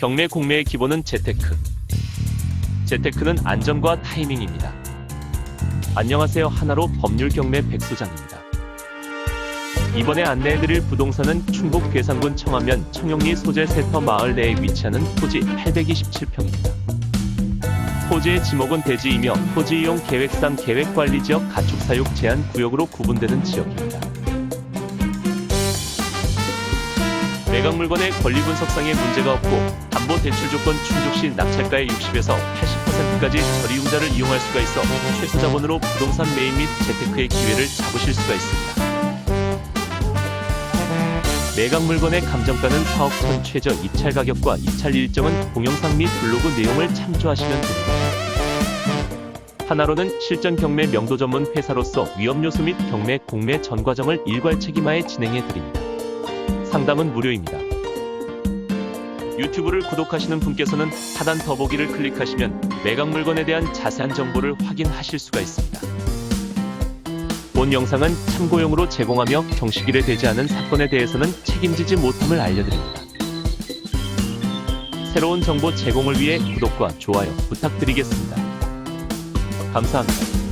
경매 공매의 기본은 재테크. 재테크는 안전과 타이밍입니다. 안녕하세요. 하나로 법률 경매 백소장입니다. 이번에 안내해드릴 부동산은 충북 괴산군 청하면 청영리 소재 세터 마을 내에 위치하는 토지 827평입니다. 토지의 지목은 대지이며 토지 이용 계획상 계획관리지역 가축사육 제한 구역으로 구분되는 지역입니다. 매각 물건의 권리 분석상의 문제가 없고 담보 대출 조건 충족 시 낙찰가의 60에서 80%까지 저리융자를 이용할 수가 있어 최소 자본으로 부동산 매입 및 재테크의 기회를 잡으실 수가 있습니다. 매각 물건의 감정가는 4억 천 최저 입찰 가격과 입찰 일정은 동영상 및 블로그 내용을 참조하시면 됩니다. 하나로는 실전 경매 명도 전문 회사로서 위험 요소 및 경매 공매 전 과정을 일괄 책임하에 진행해 드립니다. 상담은 무료입니다. 유튜브를 구독하시는 분께서는 하단 더보기를 클릭하시면 매각 물건에 대한 자세한 정보를 확인하실 수가 있습니다. 본 영상은 참고용으로 제공하며 경식일에 되지 않은 사건에 대해서는 책임지지 못함을 알려드립니다. 새로운 정보 제공을 위해 구독과 좋아요 부탁드리겠습니다. 감사합니다.